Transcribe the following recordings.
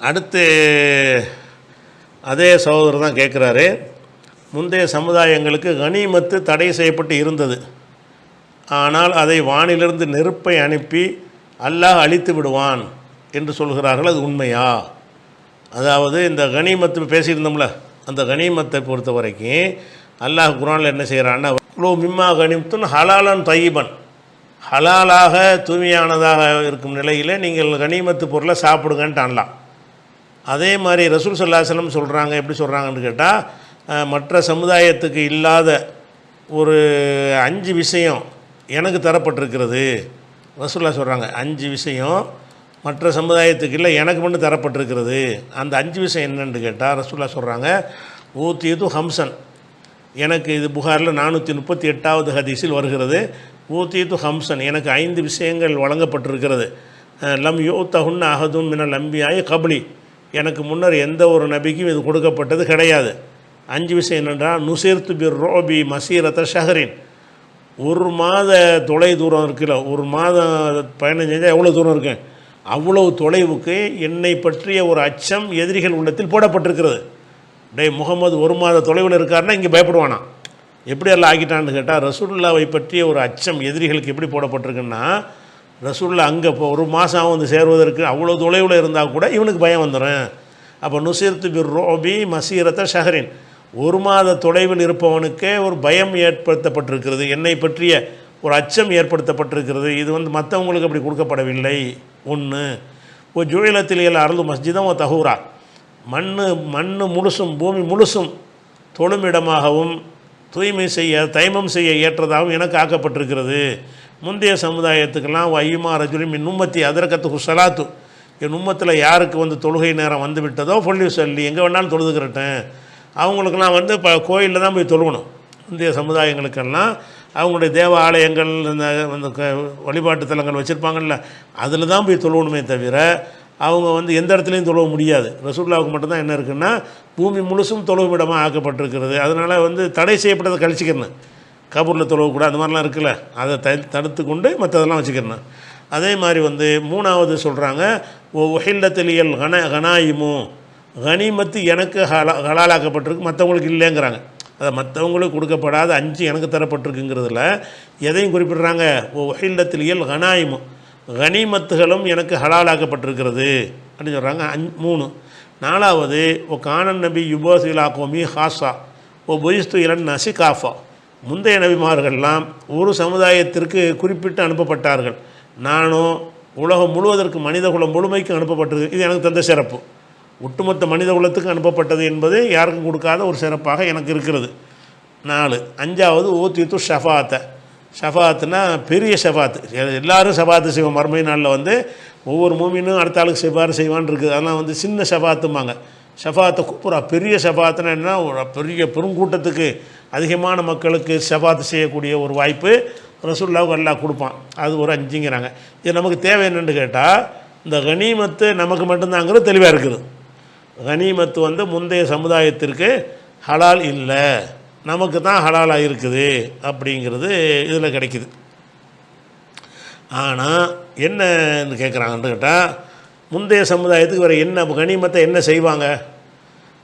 அடுத்து அதே சகோதரர் தான் கேட்குறாரு. முந்தைய சமுதாயங்களுக்கு கனிமத்து தடை செய்யப்பட்டு இருந்தது. ஆனால் அதை வானிலிருந்து நெருப்பை அனுப்பி அல்லாஹ் அழித்து விடுவான் என்று சொல்கிறார்கள். அது உண்மையா? அதாவது இந்த கனிமத்து பேசியிருந்தோம்ல அந்த கனிமத்தை பொறுத்த வரைக்கும் அல்லாஹ் குரானில் என்ன செய்கிறான்னா குலோ மிம்மா கனிமத்துன் ஹலாலன் தையீபன். ஹலாலாக தூய்மையானதாக இருக்கும் நிலையில் நீங்கள் கனிமத்து பொருளை சாப்பிடுங்கன்ட்டு அண்ணலாம் அதே மாதிரி ரசூல் சல்லாஹலம் சொல்கிறாங்க எப்படி சொல்கிறாங்கன்னு கேட்டால் மற்ற சமுதாயத்துக்கு இல்லாத ஒரு அஞ்சு விஷயம் எனக்கு தரப்பட்டிருக்கிறது. ரசூல்லா சொல்கிறாங்க அஞ்சு விஷயம் மற்ற சமுதாயத்துக்கு இல்லை எனக்கு மட்டும் தரப்பட்டிருக்கிறது. அந்த அஞ்சு விஷயம் என்னென்னு கேட்டால் ரசூல்லா சொல்கிறாங்க ஊத்தியது ஹம்சன். எனக்கு இது புகாரில் நானூற்றி முப்பத்தி எட்டாவது ஹதீஸில் வருகிறது. ஊத்தியது ஹம்சன் எனக்கு ஐந்து விஷயங்கள் வழங்கப்பட்டிருக்கிறது. லம் யோ தகுன்னு அகதும் மின லம்பியாய் கபலி. எனக்கு முன்னர் எந்த ஒரு நபிக்கும் இது கொடுக்கப்பட்டது கிடையாது. அஞ்சு விஷயம் என்னென்றால் நுசீர்த்து பிர் ரோபி மசீரத்த ஷஹரின். ஒரு மாத தொலை தூரம் இருக்குல்ல ஒரு மாதம் பயணம் செஞ்சால் எவ்வளோ தூரம் இருக்கு? அவ்வளவு தொலைவுக்கு என்னை பற்றிய ஒரு அச்சம் எதிரிகள் உள்ளத்தில் போடப்பட்டிருக்கிறது. டே முகமது ஒரு மாத தொலைவில் இருக்காருன்னா இங்கே பயப்படுவானா? எப்படி எல்லாம் ஆக்கிட்டான்னு கேட்டால் ரசூல்லாவை பற்றிய ஒரு அச்சம் எதிரிகளுக்கு எப்படி போடப்பட்டிருக்குன்னா ரசூல்லா அங்கே இப்போ ஒரு மாதம் வந்து சேருவதற்கு அவ்வளோ தொலைவில் இருந்தால் கூட இவனுக்கு பயம் வந்துடும் அப்போ நுசீர்த்து பிர் ரோபி மசீரத்த ஷஹரின். ஒரு மாத தொலைவில் இருப்பவனுக்கே ஒரு பயம் ஏற்படுத்தப்பட்டிருக்கிறது. என்னை பற்றிய ஒரு அச்சம் ஏற்படுத்தப்பட்டிருக்கிறது. இது வந்து மற்றவங்களுக்கு அப்படி கொடுக்கப்படவில்லை. ஒன்று ஒரு ஜுழிலத்தில் எல்லாம் அருள் மஸ்ஜிதம் ஒரு தகூரா மண் மண் முழுசும் பூமி முழுசும் தொழுமிடமாகவும் தூய்மை செய்ய தைமம் செய்ய ஏற்றதாகவும் எனக்கு ஆக்கப்பட்டிருக்கிறது. முந்தைய சமுதாயத்துக்கெல்லாம் ஐயுமா ரஜுலி மின் உம்மத்தி அதரக்கத்து ஹுசலாத்து என் உம்மத்தில் யாருக்கு வந்து தொழுகை நேரம் வந்து விட்டதோ பொல்லி சொல்லி எங்கே வேணாலும் தொழுதுக்கிறட்டேன் அவங்களுக்கெல்லாம் வந்து இப்போ கோயிலில் தான் போய் தொழுகணும். முந்தைய சமுதாயங்களுக்கெல்லாம் அவங்களுடைய தேவ ஆலயங்கள் இந்த க- வழிபாட்டு தலங்கள் வச்சுருப்பாங்கல்ல அதில் தான் போய் தொழுவணுமே தவிர அவங்க வந்து எந்த இடத்துலையும் தொழுவ முடியாது. ரசூல்லாவுக்கு மட்டும்தான் என்ன இருக்குன்னா பூமி முழுசும் தொழுவிடமாக ஆக்கப்பட்டிருக்கிறது. அதனால் வந்து தடை செய்யப்பட்டதை கழிச்சிக்கிறேன் கபூரில் தொழுவக்கூடாது அந்த மாதிரிலாம் இருக்குல்ல. அதை த தடுத்து கொண்டு மற்றதெல்லாம் வச்சுக்கணும். அதே மாதிரி வந்து மூணாவது சொல்கிறாங்க ஓ ஒஹில்லத்திலியல் கன கனாயிமோ. கனிமத்து எனக்கு ஹலா ஹலாலாக்கப்பட்டிருக்கு மற்றவங்களுக்கு இல்லைங்கிறாங்க. அதை மற்றவங்களுக்கு கொடுக்கப்படாத அஞ்சு எனக்கு தரப்பட்டிருக்குங்கிறதுல எதையும் குறிப்பிடுறாங்க? ஓ ஒஹில்லத்திலியல் கனாயிமோ. கனிமத்துகளும் எனக்கு ஹலாலாக்கப்பட்டிருக்கிறது அப்படின்னு சொல்கிறாங்க அஞ் மூணு. நாலாவது ஓ கானன் நபி யுபோசிலா கோமி ஹாசா. ஓ பொயிஸ்து இளன் நசி காஃபா முந்தைய நபிமார்கள்லாம் ஒரு சமுதாயத்திற்கு குறிப்பிட்டு அனுப்பப்பட்டார்கள். நானும் உலகம் முழுவதற்கு மனித குலம் முழுமைக்கு அனுப்பப்பட்டது. இது எனக்கு தந்த சிறப்பு. ஒட்டுமொத்த மனித குலத்துக்கு அனுப்பப்பட்டது என்பது யாருக்கும் கொடுக்காத ஒரு சிறப்பாக எனக்கு இருக்கிறது. நாலு அஞ்சாவது ஓத்தித்து ஷஃபாத்தை. ஷஃபாத்துனா பெரிய ஷஃபாத்து. எல்லோரும் எல்லாரும் ஷஃபாத்து செய்வோம். மறுமை நாளில் வந்து ஒவ்வொரு மூமினும் அடுத்த ஆளுக்கு சிபாறு செய்வான்னு இருக்குது. அதெல்லாம் வந்து சின்ன ஷஃபாத்துமாங்க ஷஃபாத்தை கூப்புறா பெரிய ஷஃபாத்துனா என்ன? பெரிய பெருங்கூட்டத்துக்கு அதிகமான மக்களுக்கு ஷஃபாத்து செய்யக்கூடிய ஒரு வாய்ப்பு ரசூல்லாவுக்கு எல்லாம் கொடுப்பான். அது ஒரு அஞ்சுங்கிறாங்க. இது நமக்கு தேவை என்னென்னு கேட்டால் இந்த கனிமத்து நமக்கு மட்டும்தாங்கிறது தெளிவாக இருக்குது. கனிமத்து வந்து முந்தைய சமுதாயத்திற்கு ஹலால் இல்லை. நமக்கு தான் ஹலாலாக இருக்குது அப்படிங்கிறது இதில் கிடைக்குது. ஆனால் என்னன்னு கேட்குறாங்கன்னு கேட்டால் முந்தைய சமுதாயத்துக்கு வேறு என்ன கனிமத்தை என்ன செய்வாங்க?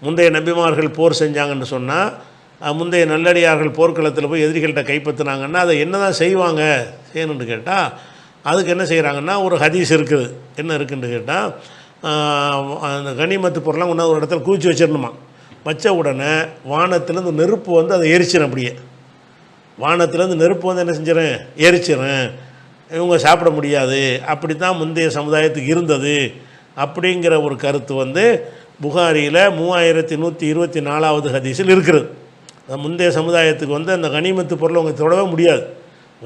முந்தைய நபிமார்கள் போர் செஞ்சாங்கன்னு சொன்னால் முந்தைய நல்லடியார்கள் போர்க்களத்தில் போய் எதிரிகள்கிட்ட கைப்பற்றினாங்கன்னா அதை என்ன தான் செய்வாங்க? செய்யணுன்னு கேட்டால் அதுக்கு என்ன செய்கிறாங்கன்னா ஒரு ஹதீஸ் இருக்குது. என்ன இருக்குன்னு கேட்டால் அந்த கனிமத்து பொருள்லாம் ஒன்றா ஒரு இடத்துல குவிச்சு வச்சிடணுமா வச்ச உடனே வானத்துலேருந்து நெருப்பு வந்து அதை எரிச்சிடும் அப்படியே. வானத்துலேருந்து நெருப்பு வந்து என்ன செஞ்சிடும் எரிச்சிடும் இவங்க சாப்பிட முடியாது. அப்படி தான் முந்தைய சமுதாயத்துக்கு இருந்தது. அப்படிங்கிற ஒரு கருத்து வந்து புகாரியில் மூவாயிரத்தி நூற்றி இருபத்தி நாலாவது ஹதீஸில் இருக்கிறது. முந்தைய சமுதாயத்துக்கு வந்து அந்த கனிமத்து பொருளை அவங்க தொடவே முடியாது.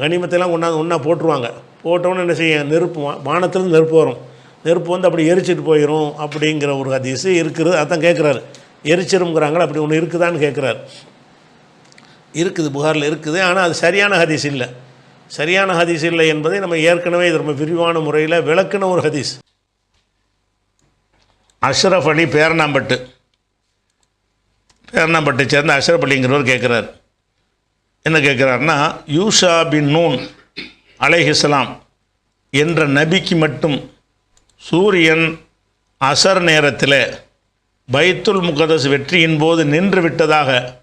கனிமத்தெல்லாம் கொண்டாந்து ஒன்றா போட்டுருவாங்க. போட்டோன்னு என்ன செய்ய நெருப்பு வானத்துலேருந்து நெருப்பு வரும். நெருப்பு வந்து அப்படி எரிச்சிட்டு போயிடும் அப்படிங்கிற ஒரு ஹதீஸு இருக்குது அதான் கேட்குறாரு எரிச்சிருங்கிறாங்களா அப்படி ஒன்று இருக்குதான்னு கேட்குறாரு இருக்குது புகாரில் இருக்குது ஆனால் அது சரியான ஹதீஸ் இல்லை. சரியான ஹதீஸ் இல்லை என்பதை நம்ம ஏற்கனவே இது ரொம்ப விரிவான முறையில் விளக்குன ஒரு ஹதீஸ். அஷ்ரஃப் அலி பேரணாம்பட்டு பேரணாம்பட்டை சேர்ந்த அஷ்ரஃப் கேட்குறார் கேட்குறாரு என்ன கேட்குறாருன்னா யூஷா பின் நூன் அலைஹிஸ்லாம் என்ற நபிக்கு மட்டும் சூரியன் அசர் நேரத்தில் பைத்துல் முகதஸ் வெற்றியின் போது நின்று விட்டதாக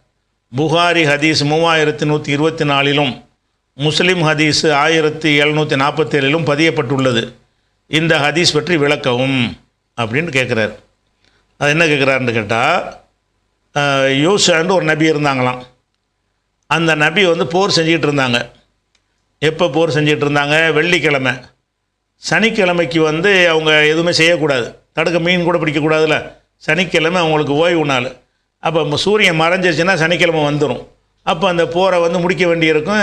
புகாரி ஹதீஸ் மூவாயிரத்தி நூற்றி இருபத்தி நாலிலும் முஸ்லீம் ஹதீஸ் ஆயிரத்தி எழுநூற்றி நாற்பத்தேழிலும் பதியப்பட்டுள்ளது. இந்த ஹதீஸ் பற்றி விளக்கவும் அப்படின்னு கேட்குறாரு அது என்ன கேட்குறாருன்னு கேட்டால் யூசான்னு ஒரு நபி இருந்தாங்களாம். அந்த நபி வந்து போர் செஞ்சிகிட்டு இருந்தாங்க. எப்போ போர் செஞ்சிகிட்டு இருந்தாங்க? வெள்ளிக்கிழமை. சனிக்கிழமைக்கு வந்து அவங்க எதுவுமே செய்யக்கூடாது. தடுக்க மீன் கூட பிடிக்கக்கூடாதுல்ல சனிக்கிழமை அவங்களுக்கு ஓய்வு நாள். அப்போ சூரியன் மறைஞ்சிருச்சுன்னா சனிக்கிழமை வந்துடும் அப்போ அந்த போரை வந்து முடிக்க வேண்டியிருக்கும்.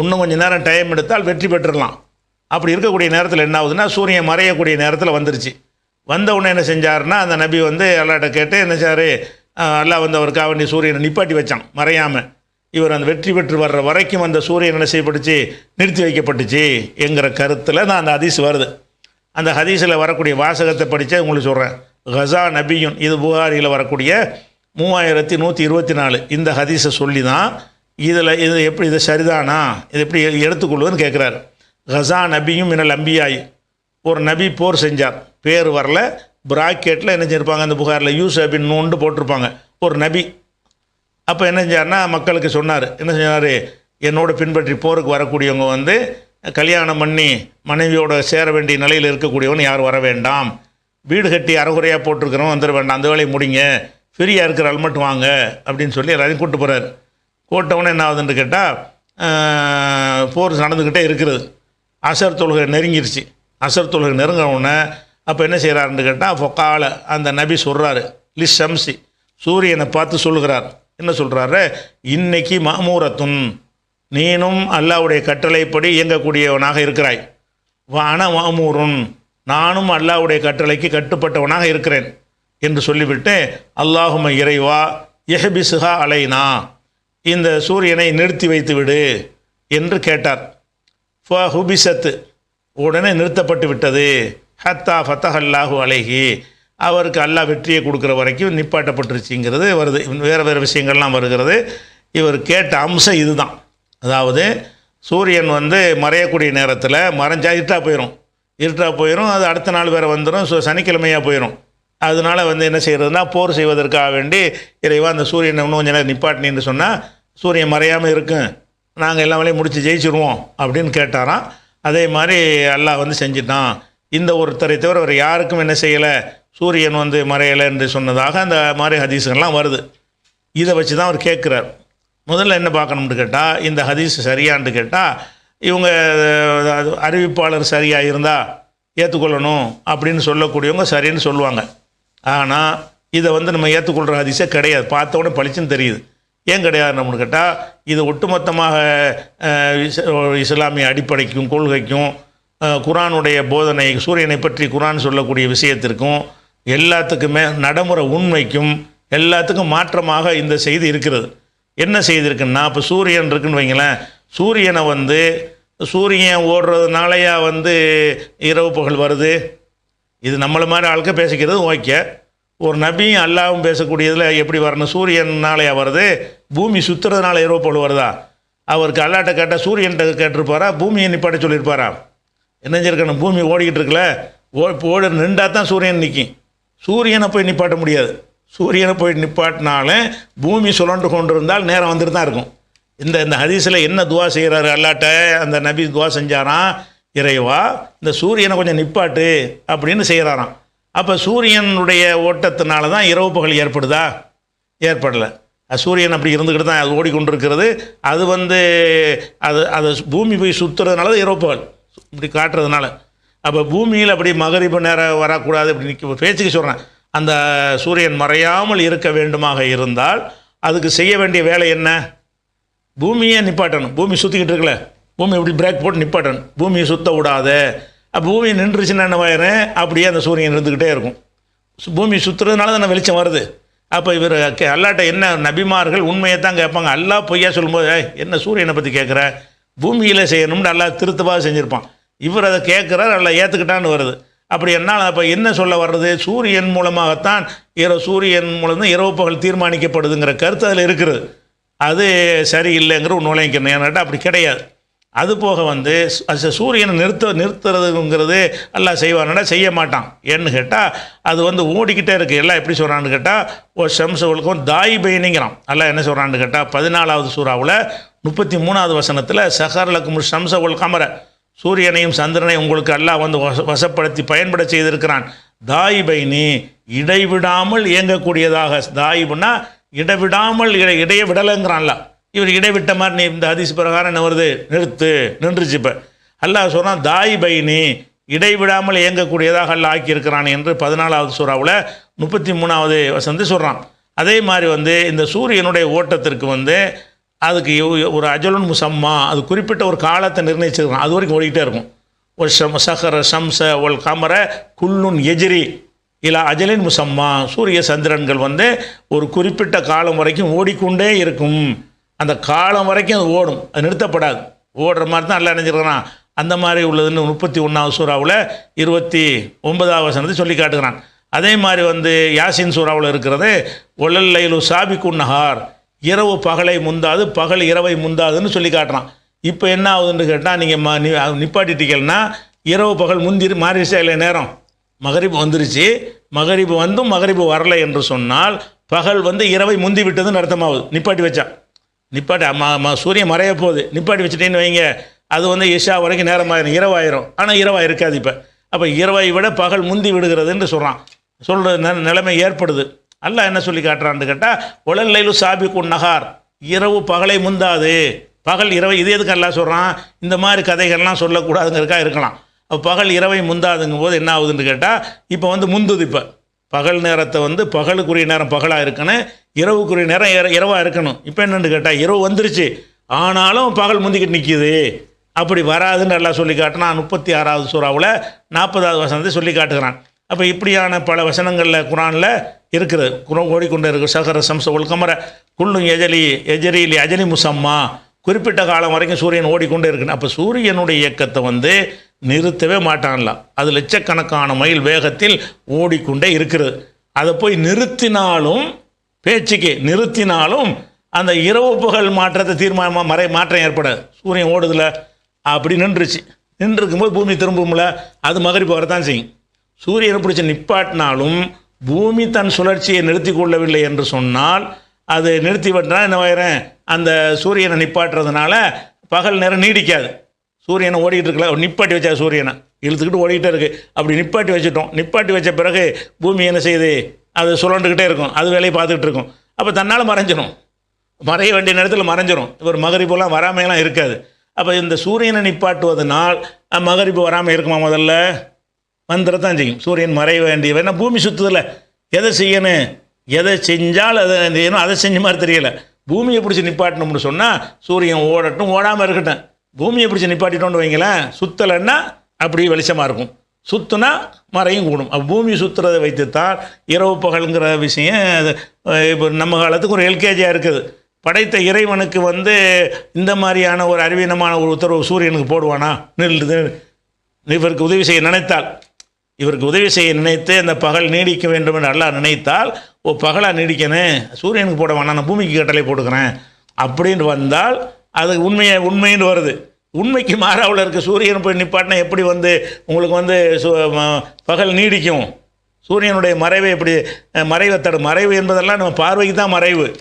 இன்னும் கொஞ்சம் நேரம் டைம் எடுத்தால் வெற்றி பெற்றுடலாம். அப்படி இருக்கக்கூடிய நேரத்தில் என்ன ஆகுதுன்னா சூரியன் மறையக்கூடிய நேரத்தில் வந்துருச்சு. வந்த உடனே என்ன செஞ்சாருன்னா அந்த நபி வந்து எல்லாட்ட கேட்டு என்ன சார் அல்லாஹ் வந்து அவருக்காக வேண்டிய சூரியனை நிப்பாட்டி வச்சான். மறையாமல் இவர் அந்த வெற்றி பெற்று வர்ற வரைக்கும் அந்த சூரியன் என்ன செய்யப்பட்டுச்சு? நிறுத்தி வைக்கப்பட்டுச்சு என்கிற கருத்தில் தான் அந்த ஹதீஸ் வருது. அந்த ஹதீஸில் வரக்கூடிய வாசகத்தை படித்தா உங்களுக்கு சொல்கிறேன் ஹசா நபியுன் இது புகாரியில் வரக்கூடிய மூவாயிரத்தி நூற்றி இருபத்தி நாலு. இந்த ஹதீஸை சொல்லி தான் இதில் இது எப்படி இது சரிதானா? இது எப்படி எடுத்துக்கொள்வதுன்னு கேட்குறாரு ஹசா நபியும் மினல் அம்பியாய். ஒரு நபி போர் செஞ்சார். பேர் வரல. பிராக்கெட்டில் என்ன செஞ்சிருப்பாங்க அந்த புகாரில் யூஸ் அப்படின்னு நோண்டு போட்டிருப்பாங்க. ஒரு நபி. அப்போ என்ன செஞ்சார்னா மக்களுக்கு சொன்னார். என்ன செஞ்சார் என்னோட பின்பற்றி போருக்கு வரக்கூடியவங்க வந்து கல்யாணம் பண்ணி மனைவியோட சேர வேண்டிய நிலையில் இருக்கக்கூடியவன் யாரும் வர வேண்டாம். வீடு கட்டி அறகுறையாக போட்டிருக்கிறவன் வந்துட வேண்டாம். அந்த வேலையை முடிங்க. ஃப்ரீயாக இருக்கிற ஆள் மட்டும் வாங்க. அப்படின்னு சொல்லி எல்லாரையும் கூப்பிட்டு போகிறார் கூட்டவுடனே என்ன ஆகுதுன்னு கேட்டால் போர் நடந்துக்கிட்டே இருக்கிறது. அசர் தொழுகை நெருங்கிருச்சு. அசர் தொழுகை நெருங்கினவுடனே அப்போ என்ன செய்கிறாருன்னு கேட்டால் ஃபொக்கால அந்த நபி சொல்கிறாரு லிஸ் ஷம்சி சூரியனை பார்த்து சொல்லுகிறார். என்ன சொல்கிறாரு இன்னைக்கு மாமூரத்துன் நீனும் அல்லாவுடைய கட்டளைப்படி இயங்கக்கூடியவனாக இருக்கிறாய். வான மாமூருன் நானும் அல்லாவுடைய கட்டளைக்கு கட்டுப்பட்டவனாக இருக்கிறேன் என்று சொல்லிவிட்டு அல்லாஹும இறைவா எஹபிசுஹா அலைனா இந்த சூரியனை நிறுத்தி வைத்து விடு என்று கேட்டார். ஃப ஹுபிசத்து உடனே நிறுத்தப்பட்டு விட்டது. ஹத்தா ஃபத்தஹல்லாஹு அலைஹி. அவருக்கு அல்லாஹ் வெற்றியை கொடுக்குற வரைக்கும் நிப்பாட்டப்பட்டுருச்சுங்கிறது வருது. வேறு வேறு விஷயங்கள்லாம் வருகிறது. இவர் கேட்ட அம்சம் இதுதான். அதாவது சூரியன் வந்து மறையக்கூடிய நேரத்தில் மறைஞ்சா இருட்டாக போயிடும் இருட்டாக போயிடும் அது அடுத்த நாள் வேறு வந்துடும் ஸோ சனிக்கிழமையாக போயிடும் அதனால் வந்து என்ன செய்கிறதுனா போர் செய்வதற்காக வேண்டி இறைவா அந்த சூரியனை இன்னும் கொஞ்சம் நேரம் நிப்பாட்டினின்னு சொன்னால் சூரியன் மறையாமல் இருக்கும் நாங்கள் எல்லா வேலையும் முடித்து ஜெயிச்சிருவோம் அப்படின்னு கேட்டாராம். அதே மாதிரி அல்லாஹ் வந்து செஞ்சிட்டான். இந்த ஒருத்தரை தவிர வேறு யாருக்கும் என்ன செய்யலை? சூரியன் வந்து மறையலை என்று சொன்னதாக அந்த மாதிரி ஹதீஸுகள்லாம் வருது. இதை வச்சு தான் அவர் கேட்குறார். முதல்ல என்ன பார்க்கணும்னு கேட்டால் இந்த ஹதீஸ் சரியான்னு கேட்டால் இவங்க அது அறிவிப்பாளர் சரியாக இருந்தால் ஏற்றுக்கொள்ளணும் அப்படின்னு சொல்லக்கூடியவங்க சரின்னு சொல்லுவாங்க. ஆனால் இதை வந்து நம்ம ஏற்றுக்கொள்கிற ஹதீஸே கிடையாது. பார்த்த உடனே பளிச்சுன்னு தெரியுது. ஏன் கிடையாது நம்மன்னு கேட்டால் இது ஒட்டுமொத்தமாக இஸ்லாமிய அடிப்படைக்கும் கொள்கைக்கும் குரானுடைய போதனை சூரியனை பற்றி குரான் சொல்லக்கூடிய விஷயத்திற்கும் எல்லாத்துக்குமே நடைமுறை உண்மைக்கும் எல்லாத்துக்கும் மாற்றமாக இந்த செய்தி இருக்கிறது. என்ன செய்திருக்குன்னா இப்போ சூரியன் இருக்குன்னு வைங்களேன் சூரியனை வந்து சூரியன் ஓடுறதுனாலயா வந்து இரவு புகழ் வருது? இது நம்மளை மாதிரி ஆளுக்க பேசிக்கிறது ஓகே. ஒரு நபியும் அல்லாவும் பேசக்கூடியதில் எப்படி வரணும்? சூரியனாலையா வருது? பூமி சுற்றுறதுனால இரவு புகழ் வருதா? அவருக்கு அல்லாட்ட கேட்டால் சூரியன்கிட்ட கேட்டிருப்பாரா? பூமியை நிப்பாட்ட சொல்லியிருப்பாரா? என்ன செஞ்சிருக்கணும் பூமி ஓடிக்கிட்டு இருக்கல ஓ இப்போ ஓட நின்றா தான் சூரியன் நிற்கும் சூரியனை போய் நிப்பாட்ட முடியாது. சூரியனை போய் நிப்பாட்டினாலும் பூமி சுழண்டு கொண்டு இருந்தால் நேரம் வந்துட்டு தான் இருக்கும். இந்த இந்த ஹதீஸில் என்ன துவா செய்கிறாரு அல்லாட்ட? அந்த நபி துவா செஞ்சாராம் இறைவா இந்த சூரியனை கொஞ்சம் நிப்பாட்டு அப்படின்னு செய்கிறாராம் அப்போ சூரியனுடைய ஓட்டத்தினால தான் இரவு பகல் ஏற்படுதா? ஏற்படலை. சூரியன் அப்படி இருந்துக்கிட்டு தான் அது ஓடிக்கொண்டிருக்கிறது. அது வந்து அது அது பூமி போய் சுற்றுறதுனால தான் இரவு பகல். இப்படி காட்டுறதுனால. அப்போ பூமியில் அப்படி மகரிப்பு நேரம் வரக்கூடாது அப்படி நிற்க பேச்சுக்கு சொல்கிறேன் அந்த சூரியன் மறையாமல் இருக்க வேண்டுமாக இருந்தால் அதுக்கு செய்ய வேண்டிய வேலை என்ன? பூமியை நிப்பாட்டணும். பூமி சுற்றிக்கிட்டு இருக்கல பூமி இப்படி பிரேக் போட்டு நிப்பாட்டணும். பூமியை சுத்த விடாத. அப்போ பூமி நின்றுச்சுன்னா என்ன ஆயிரும்? அப்படியே அந்த சூரியன் இருந்துக்கிட்டே இருக்கும். பூமி சுற்றுறதுனால தானே வெளிச்சம் வருது. அப்போ இவர் அல்லாட்ட என்ன நபிமார்கள் உண்மையை தான் கேட்பாங்க. அல்லாஹ் பொய்யா சொல்லும்போது என்ன சூரியனை பற்றி கேட்குற? பூமியில் செய்யணும்னு நல்லா திருத்தமாக செஞ்சுருப்பான். இவர் அதை கேட்குறாரு நல்லா ஏற்றுக்கிட்டான்னு வருது. அப்படி என்ன அப்போ என்ன சொல்ல வர்றது? சூரியன் மூலமாகத்தான் இரவு சூரியன் மூலம் தான் இரவு பகல் தீர்மானிக்கப்படுதுங்கிற கருத்து அதில் இருக்கிறது அது சரியில்லைங்கிற ஒரு நுழைக்கணும் ஏன்னாட்டா அப்படி கிடையாது. அது போக வந்து அது சூரியனை நிறுத்த நிறுத்துறதுங்கிறது எல்லாம் செய்வானடா செய்ய மாட்டான். ஏன்னு கேட்டால் அது வந்து ஓடிக்கிட்டே இருக்குது எல்லாம் எப்படி சொல்கிறான்னு கேட்டால் ஓ சம்சவளுக்கும் தாய் பையனிங்கிறான். எல்லாம் என்ன சொல்கிறான்னு கேட்டால் பதினாலாவது சூறாவில் முப்பத்தி மூணாவது வசனத்தில் சஹர்லக்கும் ஷம்சவல் கமர. சூரியனையும் சந்திரனையும் உங்களுக்கு அல்லாஹ் வந்து வச வசப்படுத்தி பயன்பட செய்திருக்கிறான். தாயிபைனி இடைவிடாமல் இயங்கக்கூடியதாக தாயிபுனா இடைவிடாமல் இடை இடைய விடலைங்கிறான்ல இவர் இடைவிட்ட மாதிரி நீ இந்த அதிசி பிரகாரம் என்ன வருது? நிறுத்து நின்றுச்சு இப்போ. அல்லாஹ் சொன்னால் தாயிபைனி இடைவிடாமல் இயங்கக்கூடியதாக அல்லாஹ் ஆக்கியிருக்கிறான் என்று பதினாலாவது சூறாவில் முப்பத்தி மூணாவது வசந்து சொல்கிறான் அதே மாதிரி வந்து இந்த சூரியனுடைய ஓட்டத்திற்கு வந்து அதுக்கு ஒரு அஜலுன் முசம்மா அது குறிப்பிட்ட ஒரு காலத்தை நிர்ணயிச்சிருக்கான் அது வரைக்கும் ஓடிக்கிட்டே இருக்கும். ஒரு ஷம் சஹர ஷம்ச ஒல் கமர குல்லுன் எஜிரி இல்லை அஜலின் முசம்மா. சூரிய சந்திரன்கள் வந்து ஒரு குறிப்பிட்ட காலம் வரைக்கும் ஓடிக்கொண்டே இருக்கும். அந்த காலம் வரைக்கும் அது ஓடும். அது நிறுத்தப்படாது. ஓடுற மாதிரி தான் எல்லாம் நினைஞ்சிருக்கிறான் அந்த மாதிரி உள்ளதுன்னு முப்பத்தி ஒன்றாவது சூறாவில் இருபத்தி ஒன்பதாவது வசனத்தை சொல்லி காட்டுகிறான். அதே மாதிரி வந்து யாசின் சூறாவில் இருக்கிறது ஒழல் லைலு சாபிக்குன்னஹார் இரவு பகலை முந்தாது பகல் இரவை முந்தாதுன்னு சொல்லி காட்டுறான். இப்போ என்ன ஆகுதுன்னு கேட்டால் நீங்கள் ம நிப்பாட்டிட்டீங்கன்னா இரவு பகல் முந்தி மாறிடுச்சா இல்லை நேரம்? மகரிப்பு வந்துருச்சு. மகரிப்பு வந்தும் மகரிப்பு வரலை என்று சொன்னால் பகல் வந்து இரவை முந்தி விட்டதுன்னு அர்த்தமாகுது. நிப்பாட்டி வச்சான். நிப்பாட்டி ம சூரியன் மறைய போகுது. நிப்பாட்டி வச்சுட்டேன்னு வைங்க. அது வந்து இஷா வரைக்கும் நேரமாயிரும். இரவாயிரும். ஆனால் இரவாக இருக்காது இப்போ. அப்போ இரவை விட பகல் முந்தி விடுகிறதுன்னு சொல்கிறான் சொல்கிற நிலைமை ஏற்படுது. அல்லாஹ் என்ன சொல்லி காட்டுறான்னு கேட்டால் உலல்லைலு சாபிக்குன் நகார் இரவு பகலை முந்தாது. பகல் இரவை இது எதுக்கு எல்லாம் சொல்கிறான் இந்த மாதிரி கதைகள்லாம் சொல்லக்கூடாதுங்கிறக்கா இருக்கலாம். அப்போ பகல் இரவை முந்தாதுங்கும் போது என்ன ஆகுதுன்னு கேட்டால் இப்போ வந்து முந்துது இப்போ. பகல் நேரத்தை வந்து பகலுக்குரிய நேரம் பகலாக இருக்கணும் இரவுக்குரிய நேரம் இர இரவாக இருக்கணும். இப்போ என்னென்னு கேட்டால் இரவு வந்துருச்சு. ஆனாலும் பகல் முந்திக்கிட்டு நிற்கிது அப்படி வராதுன்னு எல்லாம் சொல்லி காட்டினா முப்பத்தி ஆறாவது சூறாவில் நாற்பதாவது வசனத்தை சொல்லி காட்டுகிறான். அப்போ இப்படியான பல வசனங்களில் குரானில் இருக்கிறது குரம் ஓடிக்கொண்டே இருக்கு. சகர சம்ச உள்கமர குள்ளும் எஜலி எஜரிலி அஜலி முசம்மா. குறிப்பிட்ட காலம் வரைக்கும் சூரியன் ஓடிக்கொண்டே இருக்குன்னு. அப்போ சூரியனுடைய இயக்கத்தை வந்து நிறுத்தவே மாட்டான்ல அது லட்சக்கணக்கான மைல் வேகத்தில் ஓடிக்கொண்டே இருக்கிறது அதை போய் நிறுத்தினாலும் பேச்சுக்கு நிறுத்தினாலும் அந்த இரவு புகழ் மாற்றத்தை தீர்மானமாக மறை மாற்றம் ஏற்படாது. சூரியன் ஓடுதில்ல அப்படி நின்றுச்சு. நின்று இருக்கும்போது பூமி திரும்பும்ல அது மகரிப்பு வரத்தான் செய்யும். சூரியனை பிடிச்சி நிப்பாட்டினாலும் பூமி தன் சுழற்சியை நிறுத்தி கொள்ளவில்லை என்று சொன்னால் அது நிறுத்தி விட்டால் என்ன ஆயிரும்? அந்த சூரியனை நிப்பாட்டுறதுனால பகல் நேரம் நீடிக்காது. சூரியனை ஓடிக்கிட்டு இருக்கல நிப்பாட்டி வச்சா சூரியனை. இழுத்துக்கிட்டு ஓடிக்கிட்டே இருக்குது அப்படி நிப்பாட்டி வச்சுட்டோம். நிப்பாட்டி வச்ச பிறகு பூமி என்ன செய்யுது? அது சுழண்டுக்கிட்டே இருக்கும். அது வேலையை பார்த்துக்கிட்டு இருக்கும். அப்போ தன்னால் மறைஞ்சிடும் மறைய வேண்டிய நேரத்தில் மறைஞ்சிரும். இவர் மகரிப்புலாம் வராமையெல்லாம் இருக்காது. அப்போ இந்த சூரியனை நிப்பாட்டுவதனால் மகரிப்பு வராமல் இருக்குமா முதல்ல? வந்துடத்தான் செய்யும். சூரியன் மறைய வேண்டிய வேணா பூமி சுற்றுதில்ல எதை செய்யணும்? எதை செஞ்சால் அதை செய்யணும் அதை செஞ்ச மாதிரி தெரியல. பூமியை பிடிச்சி நிப்பாட்டணும்னு சொன்னால் சூரியன் ஓடட்டும் ஓடாமல் இருக்கட்டும். பூமியை பிடிச்சி நிப்பாட்டிட்டோம்னு வைங்களேன் சுத்தலைன்னா அப்படி வெளிச்சமாக இருக்கும். சுற்றுனா மறையும் கூடும். அப்போ பூமி சுற்றுறதை வைத்துத்தான் இரவு பகலுங்கிற விஷயம் அது, இப்போ நம்ம காலத்துக்கு ஒரு எல்கேஜியாக இருக்குது. படைத்த இறைவனுக்கு வந்து இந்த மாதிரியான ஒரு அறிவீனமான ஒரு உத்தரவு சூரியனுக்கு போடுவானா? நில்லுது இவருக்கு உதவி செய்ய நினைத்தால். இவருக்கு உதவி செய்ய நினைத்து அந்த பகல் நீடிக்க வேண்டும் என்று நல்லா நினைத்தால் ஓ பகலாக நீடிக்கணும் சூரியனுக்கு போட வேணாம் நான் பூமிக்கு கட்டளை போட்டுக்கிறேன். அப்படின்னு வந்தால் அது உண்மையை உண்மைன்னு வருது. உண்மைக்கு மாறாவில் இருக்க. சூரியன் போய் நிப்பாட்டினா எப்படி வந்து உங்களுக்கு வந்து சு- பகல் நீடிக்கும்? சூரியனுடைய மறைவை எப்படி மறைவை தடு மறைவு என்பதெல்லாம் நம்ம பார்வைக்கு தான் மறைவு.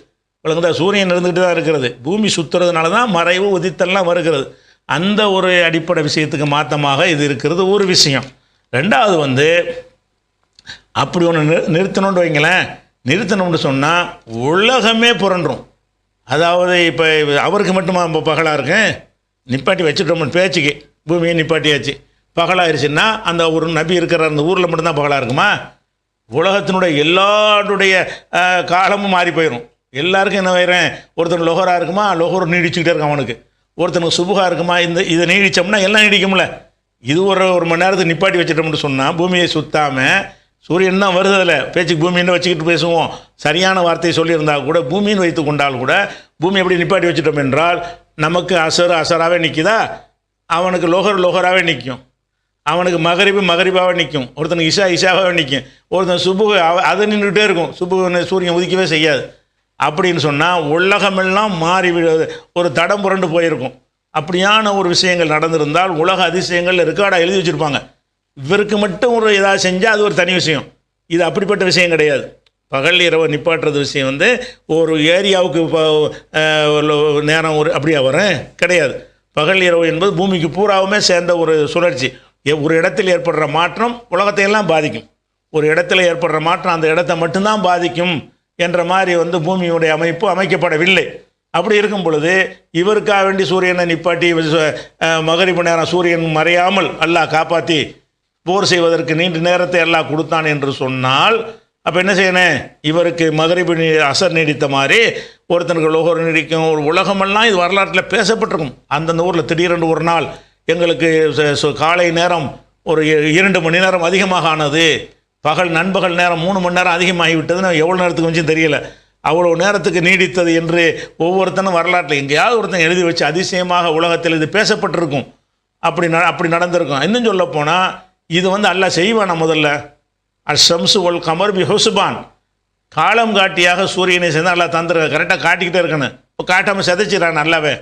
விளங்குதா? சூரியன் இருந்துக்கிட்டு தான் இருக்கிறது. பூமி சுற்றுறதுனால தான் மறைவு உதித்தெல்லாம் வருகிறது. அந்த ஒரு அடிப்படை விஷயத்துக்கு மாற்றமாக இது இருக்கிறது ஒரு விஷயம். ரெண்டாவது வந்து அப்படி ஒன்று நிறு நிறுத்தணும்னு வைங்களேன். நிறுத்தணும்னு சொன்னால் உலகமே புரண்டும் அதாவது இப்போ அவருக்கு மட்டுமா இப்போ பகலாக இருக்கேன் நிப்பாட்டி வச்சுட்டோம்னு பேச்சுக்கு பூமியை நிப்பாட்டியாச்சு. பகலாயிருச்சுன்னா அந்த ஒரு நபி இருக்கிற அந்த ஊரில் மட்டும்தான் பகலாக இருக்குமா? உலகத்தினுடைய எல்லாருடைய காலமும் மாறி போயிடும் எல்லாருக்கும் என்ன வைறேன் ஒருத்தன் லொகராக இருக்குமா? லொஹர் நீடிச்சுக்கிட்டே இருக்கும் அவனுக்கு. ஒருத்தனுக்கு சுபுகாக இருக்குமா? இந்த இதை நீடிச்சோம்னா எல்லாம் நீடிக்கும்ல. இது ஒரு ஒரு மணி நேரத்துக்கு நிப்பாட்டி வச்சிட்டோம்னு சொன்னால் பூமியை சுத்தாமல் சூரியன் தான் வருது அதில். பேச்சுக்கு பூமின்னு வச்சுக்கிட்டு பேசுவோம்? சரியான வார்த்தையை சொல்லியிருந்தால் கூட பூமின்னு வைத்து கொண்டால் கூட பூமி எப்படி நிப்பாட்டி வச்சிட்டோம் என்றால் நமக்கு அசர் அசராகவே நிற்குதா அவனுக்கு லோகர் லோகராகவே நிற்கும் அவனுக்கு மகரிபு மகரிபாகவே நிற்கும் ஒருத்தனுக்கு இஷா இஷாவாகவே நிற்கும் ஒருத்தன் சுபு அது நின்றுகிட்டே இருக்கும். சுபு சூரியன் உதிக்கவே செய்யாது. அப்படின்னு சொன்னால் உலகமெல்லாம் மாறி ஒரு தடம் புரண்டு போயிருக்கும். அப்படியான ஒரு விஷயங்கள் நடந்திருந்தால் உலக அதிசயங்கள் ரெக்கார்டாக எழுதி வச்சுருப்பாங்க. இவருக்கு மட்டும் ஒரு ஏதாவது செஞ்சால் அது ஒரு தனி விஷயம். இது அப்படிப்பட்ட விஷயம் கிடையாது. பகல் இரவு நிப்பாட்டுறது விஷயம் வந்து ஒரு ஏரியாவுக்கு இப்போ நேரம் ஒரு அப்படியா வரும் கிடையாது. பகல் இரவு என்பது பூமிக்கு பூராவுமே சேர்ந்த ஒரு சுழற்சி. ஒரு இடத்தில் ஏற்படுற மாற்றம் உலகத்தையெல்லாம் பாதிக்கும். ஒரு இடத்துல ஏற்படுற மாற்றம் அந்த இடத்த மட்டும்தான் பாதிக்கும் என்ற மாதிரி வந்து பூமியுடைய அமைப்பு அமைக்கப்படவில்லை. அப்படி இருக்கும் பொழுது இவருக்காக வேண்டி சூரியனை நிப்பாட்டி மகரிப்பு நேரம் சூரியன் மறையாமல் அல்லாஹ் காப்பாற்றி போர் செய்வதற்கு நீண்ட நேரத்தை எல்லாம் கொடுத்தான் என்று சொன்னால் அப்போ என்ன செய்யணும் இவருக்கு மகரிப்பு நீ அசர் நீடித்த மாதிரி ஒருத்தனுக்கு லோகர் நீடிக்கும் ஒரு உலகமெல்லாம் இது வரலாற்றில் பேசப்பட்டிருக்கும். அந்தந்த ஊரில் திடீரென்று ஒரு நாள் எங்களுக்கு ச- காலை நேரம் ஒரு இரண்டு மணி நேரம் அதிகமாக ஆனது பகல் நண்பகல் நேரம் மூணு மணி நேரம் அதிகமாகிவிட்டதுன்னு எவ்வளோ நேரத்துக்கு கொஞ்சம் தெரியல. அவ்வளோ நேரத்துக்கு நீடித்தது என்று ஒவ்வொருத்தனும் வரலாற்றில் எங்கேயாவது ஒருத்தன் எழுதி வச்சு அதிசயமாக உலகத்தில் இது பேசப்பட்டிருக்கும். அப்படி ந அப்படி நடந்திருக்கும். இன்னும் சொல்ல போனால் இது வந்து அல்லாஹ் செய்வானா முதல்ல? அஷம்சு ஒல் கமர் பி ஹுசுபான் காலம் காட்டியாக சூரியனை சேர்ந்து நல்லா தந்துருக்க கரெக்டாக காட்டிக்கிட்டே இருக்கணும். இப்போ காட்டாமல் செதைச்சிடறான் நல்லாவே.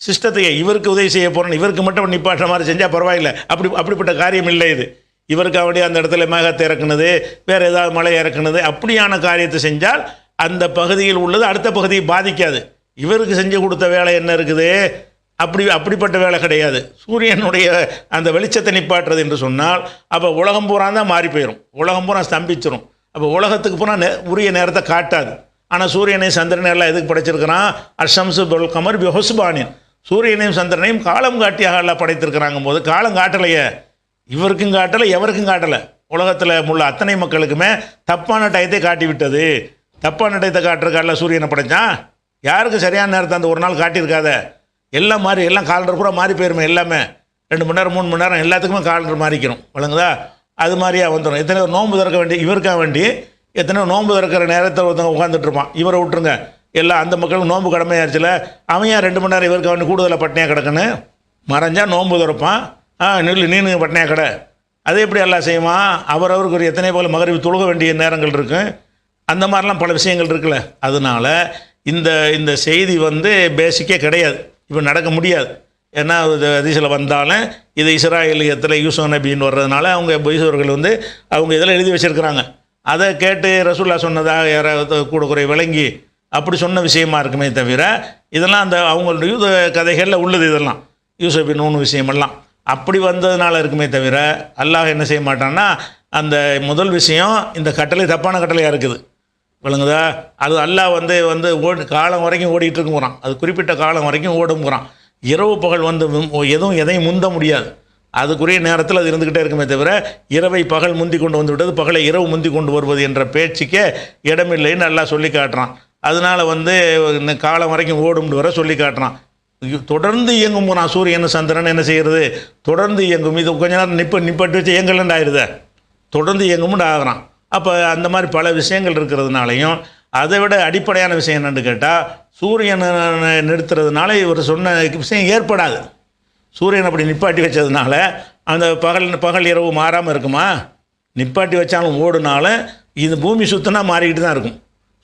சிஸ்டத்தையே இவருக்கு உதவி செய்ய போகிறேன் இவருக்கு மட்டும் நிப்பாட்டுற மாதிரி செஞ்சால் பரவாயில்லை. அப்படி அப்படிப்பட்ட காரியம் இல்லை இது. இவருக்கு வேண்டிய அந்த இடத்துல மேகத்தை இறக்குனது வேறு ஏதாவது மழை இறக்குனது அப்படியான காரியத்தை செஞ்சால் அந்த பகுதியில் உள்ளது அடுத்த பகுதியை பாதிக்காது. இவருக்கு செஞ்சு கொடுத்த வேலை என்ன இருக்குது? அப்படி அப்படிப்பட்ட வேலை கிடையாது. சூரியனுடைய அந்த வெளிச்சத்தை நிப்பாட்டுறது என்று சொன்னால் அப்போ உலகம் பூரா தான் மாறி போயிடும் உலகம் பூரா ஸ்தம்பிச்சிரும். அப்போ உலகத்துக்கு பூரா நே உரிய நேரத்தை காட்டாது. ஆனால் சூரியனை சந்திரனை எல்லாம் எதுக்கு படைச்சிருக்கிறான்? அஷம்சு பொல் கமர் பி சூரியனையும் சந்திரனையும் காலம் காட்டியாக எல்லாம் படைத்திருக்கிறாங்க போது காலம் காட்டலையே. இவருக்கும் காட்டலை எவருக்கும் காட்டலை. உலகத்தில் உள்ள அத்தனை மக்களுக்குமே தப்பான டயத்தை காட்டி விட்டது தப்பான டயத்தை காட்டுறக்கால சூரியனை படைச்சான் யாருக்கு சரியான நேரத்தை அந்த ஒரு நாள் காட்டியிருக்காத? எல்லாம் மாறி எல்லாம் காலண்டர் பூரா மாறி போயிருமே எல்லாமே. ரெண்டு மணி நேரம் மூணு மணி நேரம் எல்லாத்துக்குமே காலண்டர் மாறிக்கணும். வழங்குதா அது மாதிரியா வந்துடும் எத்தனையோ நோன்பு திறக்க வேண்டி இவருக்காக வேண்டி எத்தனையோ நோன்பு திறக்கிற நேரத்தில் ஒருத்தவங்க உட்காந்துட்டு இருப்பான் இவரை விட்டுருங்க. எல்லாம் அந்த மக்களுக்கு நோன்பு கடமையாச்சுல. அவன் ஏன் ரெண்டு மணி நேரம் இவருக்கு வேண்டி கூடுதலாக பட்டினியாக கிடக்குன்னு? மறைஞ்சா நோன்பு திறப்பான். ஆ நில்லு நீனு பட்டினியாக கடை. அது எப்படி எல்லாம் செய்வான்? அவரவருக்கு ஒரு எத்தனை போல் மகரிவு தொழுக வேண்டிய நேரங்கள் இருக்குது அந்த மாதிரிலாம் பல விஷயங்கள் இருக்குல்ல. அதனால இந்த இந்த செய்தி வந்து பேசிக்கே கிடையாது. இப்போ நடக்க முடியாது. ஏன்னா இது அதிசயில் வந்தாலும் இது இஸ்ராயலியத்தில் யூசோ நபின்னு வர்றதுனால அவங்க பொய்சவர்கள் வந்து அவங்க இதில் எழுதி வச்சிருக்கிறாங்க. அதை கேட்டு ரசூல்லா சொன்னதாக யாராவது கூட குறை விளங்கி அப்படி சொன்ன விஷயமா இருக்குமே தவிர இதெல்லாம் அந்த அவங்களுடைய யூத கதைகளில் உள்ளது இதெல்லாம். யூசுப் ஒன்று விஷயமெல்லாம். அப்படி வந்ததுனால இருக்குமே தவிர அல்லாஹ் என்ன செய்ய மாட்டான்னா அந்த முதல் விஷயம் இந்த கட்டளை தப்பான கட்டளையாக இருக்குது. விளங்குதா? அது அல்லாஹ் வந்து வந்து ஓடி காலம் வரைக்கும் ஓடிக்கிட்டு இருக்குங்கிறான் அது குறிப்பிட்ட காலம் வரைக்கும் ஓடுங்கிறான் இரவு பகல் வந்து எதுவும் எதையும் முந்த முடியாது. அதுக்குரிய நேரத்தில் அது இருந்துக்கிட்டே இருக்குமே தவிர இரவை பகல் முந்தி கொண்டு வந்து விட்டது பகலை இரவு முந்தி கொண்டு வருவது என்ற பேச்சுக்கே இடமில்லைன்னு நல்லா சொல்லி காட்டுறான். அதனால் வந்து இந்த காலம் வரைக்கும் ஓடும்னு வர சொல்லி காட்டுறான். தொடர்ந்து இயங்கும் நான் சூரியன் சந்திரன் என்ன செய்கிறது தொடர்ந்து இயங்கும். இது கொஞ்ச நேரம் நிப்ப நிப்பட்டு வச்சு இயங்கலன்னு ஆயிடுதே. தொடர்ந்து இயங்கும்னு ஆகிறான். அப்போ அந்த மாதிரி பல விஷயங்கள் இருக்கிறதுனாலையும் அதை விட அடிப்படையான விஷயம் என்னென்னு கேட்டால் சூரியனை நிறுத்துறதுனால இவர் சொன்ன விஷயம் ஏற்படாது. சூரியன் அப்படி நிப்பாட்டி வச்சதுனால அந்த பகல் பகல் இரவு மாறாமல் இருக்குமா? நிப்பாட்டி வச்சாலும் ஓடுனாலும் இது பூமி சுத்தினா மாறிக்கிட்டு தான் இருக்கும்.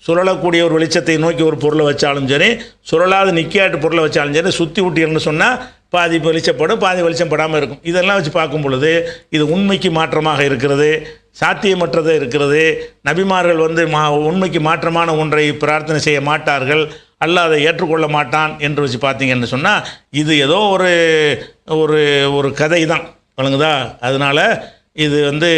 சுழலக்கூடிய ஒரு வெளிச்சத்தை நோக்கி ஒரு பொருளை வச்சாலும் சரி சுழலாத நிற்காட்டு பொருளை வச்சாலும் சரி சுற்றி விட்டீங்கன்னு சொன்னால் பாதி வெளிச்சப்படும் பாதி வெளிச்சம் படாமல் இருக்கும். இதெல்லாம் வச்சு பார்க்கும் பொழுது இது உண்மைக்கு மாற்றமாக இருக்கிறது சாத்தியமற்றது இருக்கிறது. நபிமார்கள் வந்து மா உண்மைக்கு மாற்றமான ஒன்றை பிரார்த்தனை செய்ய மாட்டார்கள் அல்ல அதை ஏற்றுக்கொள்ள மாட்டான் என்று வச்சு பார்த்தீங்கன்னு சொன்னால் இது ஏதோ ஒரு ஒரு ஒரு கதை தான் வழங்குதா அதனால் இது வந்து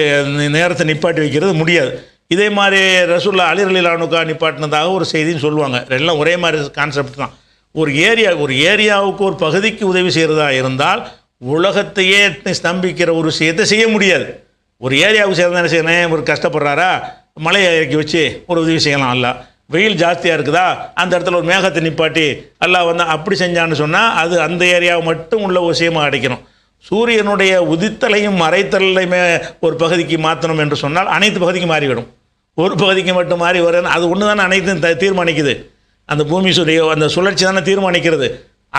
நேரத்தை நிப்பாட்டி வைக்கிறது முடியாது. இதே மாதிரி ரசூல்லா அலிரலிலானுக்கா நிப்பாட்டினதாக ஒரு செய்தின்னு சொல்லுவாங்க. எல்லாம் ஒரே மாதிரி கான்செப்ட் தான். ஒரு ஏரியா ஒரு ஏரியாவுக்கு ஒரு பகுதிக்கு உதவி செய்கிறதா இருந்தால் உலகத்தையே ஸ்தம்பிக்கிற ஒரு விஷயத்தை செய்ய முடியாது. ஒரு ஏரியாவுக்கு சேர்ந்தா என்ன செய்யணும்? ஒரு கஷ்டப்படுறாரா? மலையை இறக்கி வச்சு ஒரு உதவி செய்யலாம். அல்ல வெயில் ஜாஸ்தியாக இருக்குதா? அந்த இடத்துல ஒரு மேகத்தை நிப்பாட்டி எல்லாம் வந்து அப்படி செஞ்சான்னு சொன்னால் அது அந்த ஏரியாவை மட்டும் உள்ள ஒரு அடைக்கணும். சூரியனுடைய உதித்தலையும் மறைத்தலையுமே ஒரு பகுதிக்கு மாற்றணும் என்று சொன்னால் அனைத்து பகுதிக்கும் மாறிவிடும். ஒரு பகுதிக்கு மட்டும் மாறி வரேன் அது ஒன்று தானே அனைத்தும் த- தீர்மானிக்குது. அந்த பூமி சுடைய அந்த சுழற்சி தானே தீர்மானிக்கிறது.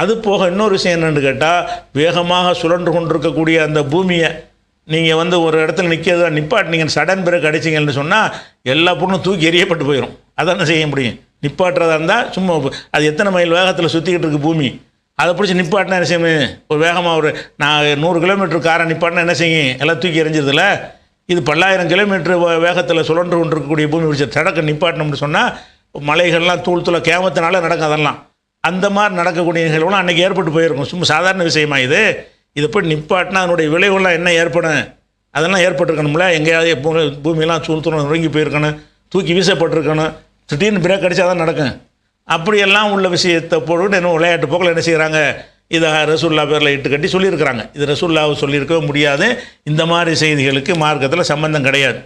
அது போக இன்னொரு விஷயம் என்னென்னு கேட்டால் வேகமாக சுழன்று கொண்டிருக்கக்கூடிய அந்த பூமியை நீங்கள் வந்து ஒரு இடத்துல நிற்கிறத நிப்பாட்டினீங்கன்னு சடன் பிறகு அடிச்சிங்கன்னு சொன்னால் எல்லா பொண்ணும் தூக்கி எறியப்பட்டு போயிடும் அதானே செய்ய முடியும். நிப்பாட்டுறதா இருந்தால் சும்மா அது எத்தனை மைல் வேகத்தில் சுற்றிக்கிட்டு இருக்கு பூமி. அதை பிடிச்சி நிப்பாட்டினா என்ன செய்யும்? ஒரு வேகமாக ஒரு நான் நூறு கிலோமீட்டர் காரை நிப்பாட்டினா என்ன செய்யும்? எல்லாம் தூக்கி எறிஞ்சிருதுல? இது பல்லாயிரம் கிலோமீட்டர் வேகத்தில் சுழன்று கொண்டிருக்கக்கூடிய பூமி பிடிச்ச தடக்க நிப்பாட்டணும்னு சொன்னால் மலைகள்லாம் தூள் தூள கேமத்தினால நடக்கும் அதெல்லாம். அந்த மாதிரி நடக்கக்கூடிய நிகழ்வுலாம் அன்றைக்கி ஏற்பட்டு போயிருக்கும். சும்மா சாதாரண விஷயமா இது? இதை போய் நிப்பாட்டினா அதனுடைய விளைவுலாம் என்ன ஏற்படும்? அதெல்லாம் ஏற்பட்டிருக்கணும்ல? எங்கேயாவது பூமியெல்லாம் சூழ் தூரம் நொறுங்கி போயிருக்கணும் தூக்கி வீசப்பட்டிருக்கணும் திடீர்னு பிரேக் அடிச்சா தான் நடக்கும். அப்படியெல்லாம் உள்ள விஷயத்தை போட்டு இன்னும் விளையாட்டு போக்கில் என்ன செய்கிறாங்க இதை ரசூல்லா பேரில் இட்டு கட்டி சொல்லியிருக்கிறாங்க. இது ரசூல்லாவை சொல்லியிருக்கவே முடியாது. இந்த மாதிரி செய்திகளுக்கு மார்க்கத்தில் சம்பந்தம் கிடையாது.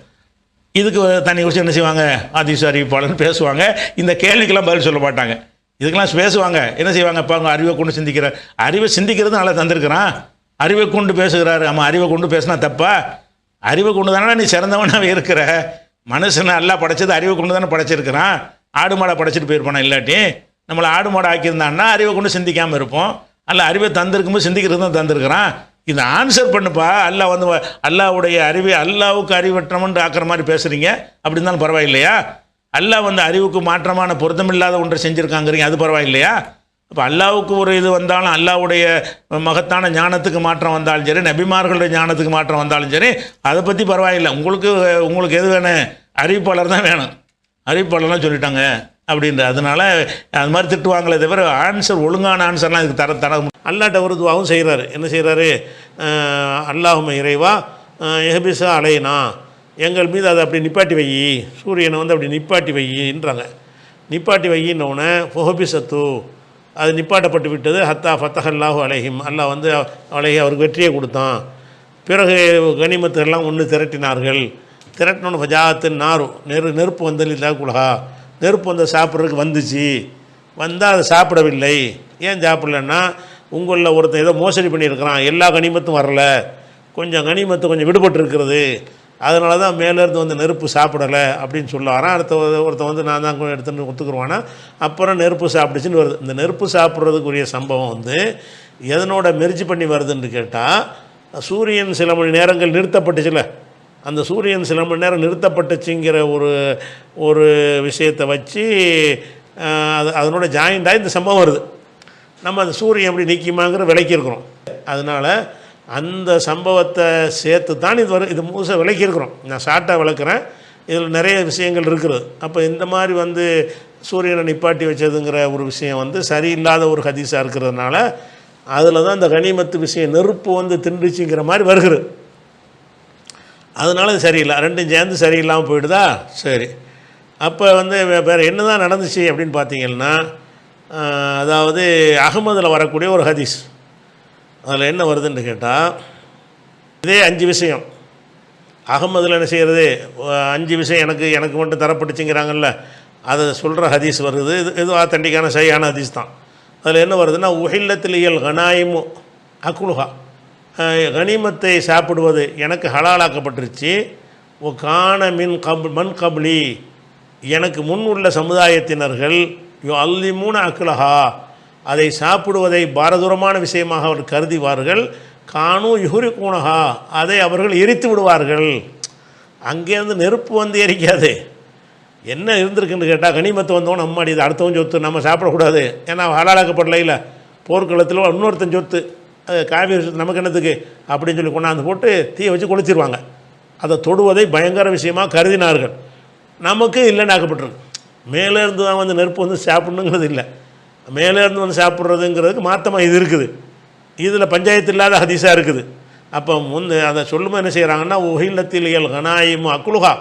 இதுக்கு தனி குறித்து என்ன செய்வாங்க? ஆதிச அறிவிப்பாளர்னு பேசுவாங்க. இந்த கேள்விக்கெல்லாம் பதில் சொல்ல மாட்டாங்க. இதுக்கெல்லாம் பேசுவாங்க. என்ன செய்வாங்க? இப்போ அவங்க அறிவை கொண்டு சிந்திக்கிற அறிவை சிந்திக்கிறது நல்லா தந்திருக்கிறான். அறிவை கொண்டு பேசுகிறாரு. ஆமாம் அறிவை கொண்டு பேசினா தப்பா? அறிவை கொண்டு தானே நீ சிறந்தவனாக இருக்கிற? மனுஷனை நல்லா படைச்சது அறிவை கொண்டு தானே படைச்சிருக்கிறான். ஆடு மாடை படைச்சிட்டு போயிருப்பானா இல்லாட்டி? நம்மளை ஆடு மாடை ஆக்கியிருந்தான்னா அறிவை கொண்டு சிந்திக்காமல் இருப்போம். அல்ல அறிவை தந்திருக்கும்போது சிந்திக்கிறது தான் தந்திருக்கிறான். இதை ஆன்சர் பண்ணுப்பா அல்லாஹ் வந்து அல்லாவுடைய அல்லாஹ்வுடைய அறிவை அல்லாவுக்கு அறிவற்றமன்று ஆக்கிற மாதிரி பேசுகிறீங்க அப்படி இருந்தாலும் பரவாயில்லையா? அல்லாஹ் வந்து அறிவுக்கு மாற்றமான பொருத்தமில்லாத ஒன்றை செஞ்சுருக்காங்கிறீங்க அது பரவாயில்லையா? இப்போ அல்லாவுக்கு ஒரு இது வந்தாலும் அல்லாவுடைய மகத்தான ஞானத்துக்கு மாற்றம் வந்தாலும் சரி நபிமார்களுடைய ஞானத்துக்கு மாற்றம் வந்தாலும் சரி அதை பற்றி பரவாயில்லை. உங்களுக்கு உங்களுக்கு எது வேணும்? அறிவிப்பாளர் தான் வேணும். அறிவிப்பாளர்லாம் சொல்லிட்டாங்க. அப்படின்ற அதனால் அது மாதிரி திட்டுவாங்களே தவிர ஆன்சர் ஒழுங்கான ஆன்சர்லாம் இதுக்கு தர தர அல்லாட்ட ஒரு துவாவும் செய்கிறாரு என்ன செய்கிறாரு அல்லாஹும் இறைவா எஹபிசா அலையனா எங்கள் மீது அதை அப்படி நிப்பாட்டி வை. சூரியனை வந்து அப்படி நிப்பாட்டி வையின்றாங்க நிப்பாட்டி வையின்னொன்னே ஃபொஹபிசத்து அது நிப்பாட்டப்பட்டு விட்டது. ஹத்தா ஃபத்தஹல்லாஹு அலைஹிம். அல்லாஹ் வந்து அலைஹி அவருக்கு வெற்றியை கொடுத்தான். பிறகு கனிமத்துகள்லாம் ஒன்று திரட்டினார்கள். திரட்டினோன்னு ஃபஜாத்து நாரு நெரு நெருப்பு வந்தல் இல்லா குலகா. நெருப்பு வந்து சாப்பிட்றதுக்கு வந்துச்சு. வந்தால் அதை சாப்பிடவில்லை. ஏன் சாப்பிடலன்னா உங்களில் ஒருத்தன் ஏதோ மோசடி பண்ணியிருக்கிறான். எல்லா கனிமத்தும் வரல. கொஞ்சம் கனிமத்து கொஞ்சம் விடுபட்டு இருக்கிறது அதனால தான் மேலேருந்து வந்து நெருப்பு சாப்பிடலை அப்படின்னு சொல்ல வரான் அடுத்த ஒரு- ஒருத்தன் வந்து நான் தான் கொஞ்சம் எடுத்துன்னு ஒத்துக்குருவானா? அப்புறம் நெருப்பு சாப்பிடுச்சுன்னு வருது. இந்த நெருப்பு சாப்பிட்றதுக்குரிய சம்பவம் வந்து எதனோட மெர்ஜி பண்ணி வருதுன்னு கேட்டால் சூரியன் சில மணி நேரங்கள் நிறுத்தப்பட்டுச்சுல அந்த சூரியன் சில மணி நேரம் நிறுத்தப்பட்டுச்சுங்கிற ஒரு ஒரு விஷயத்தை வச்சு அது அதனோட ஜாயிண்டாக இந்த சம்பவம் வருது. நம்ம அந்த சூரியன் எப்படி நீக்கிமாங்கிற விளக்கியிருக்கிறோம் அதனால் அந்த சம்பவத்தை சேர்த்து தான் இது வரும் இது முழுசாக விளக்கியிருக்கிறோம் நான் ஷார்ட்டாக விளக்குறேன். இதில் நிறைய விஷயங்கள் இருக்கிறது. அப்போ இந்த மாதிரி வந்து சூரியனை நிப்பாட்டி வச்சதுங்கிற ஒரு விஷயம் வந்து சரியில்லாத ஒரு ஹதீஸாக இருக்கிறதுனால அதில் தான் இந்த கனிமத்து விஷயம் நெருப்பு வந்து திண்டுச்சுங்கிற மாதிரி வருகிறது. அதனால சரியில்லை. ரெண்டும் சேர்ந்து சரியில்லாமல் போயிடுதா? சரி. அப்போ வந்து வே- வேறு என்ன தான் நடந்துச்சு அப்படின்னு பார்த்தீங்கன்னா அதாவது அகமதில் வரக்கூடிய ஒரு ஹதீஸ். அதில் என்ன வருதுன்னு கேட்டால் இதே அஞ்சு விஷயம். அகமதில் என்ன செய்கிறது அஞ்சு விஷயம் எனக்கு எனக்கு மட்டும் தரப்பட்டுச்சுங்கிறாங்கல்ல. அதை சொல்கிற ஹதீஸ் வருது. இது இது ஆத்தண்டிக்கான சரியான ஹதீஸ் தான். அதில் என்ன வருதுன்னா உஹில்லத்திலியல் கனாயிமு அக்குலுஹா கனிமத்தை சாப்பிடுவது எனக்கு ஹலாலாக்கப்பட்டுருச்சு. ஓ கான மின் கப் மண் கப்லி. எனக்கு முன் உள்ள சமுதாயத்தினர்கள் யோ அல்லிமூன அக்லஹா. அதை சாப்பிடுவதை பாரதூரமான விஷயமாக அவர் கருதிவார்கள். காணும் யுகுரி கூணகா அதை அவர்கள் எரித்து விடுவார்கள். அங்கேருந்து நெருப்பு வந்து எரிக்காது. என்ன இருந்திருக்குன்னு கேட்டால் கனிமத்தை வந்தவன் நம்ம இது அடுத்தவன் சொத்து நம்ம சாப்பிடக்கூடாது. ஏன்னா ஹலாலாக்கப்படல இல்லை. போர்க்களத்தில் இன்னொருத்தன் சொத்து. அது காவிரி நமக்கு என்னத்துக்கு? அப்படின்னு சொல்லி கொண்டாந்து போட்டு தீயை வச்சு கொளுத்திடுவாங்க அதை தொடுவதை பயங்கர விஷயமாக கருதினார்கள். நமக்கு இல்லைன்னாக்கப்பட்டிருக்கு மேலே இருந்து தான் வந்து நெருப்பு வந்து சாப்பிடணுங்கிறது இல்லை. மேலே இருந்து வந்து சாப்பிட்றதுங்கிறதுக்கு மாற்றமாக இது இருக்குது. இதில் பஞ்சாயத்து இல்லாத ஹதீஸாக இருக்குது. அப்போ முன் அதை சொல்லும்போது என்ன செய்கிறாங்கன்னா உஹில்லத்திலியல் கனாயிமு அக்குலுகா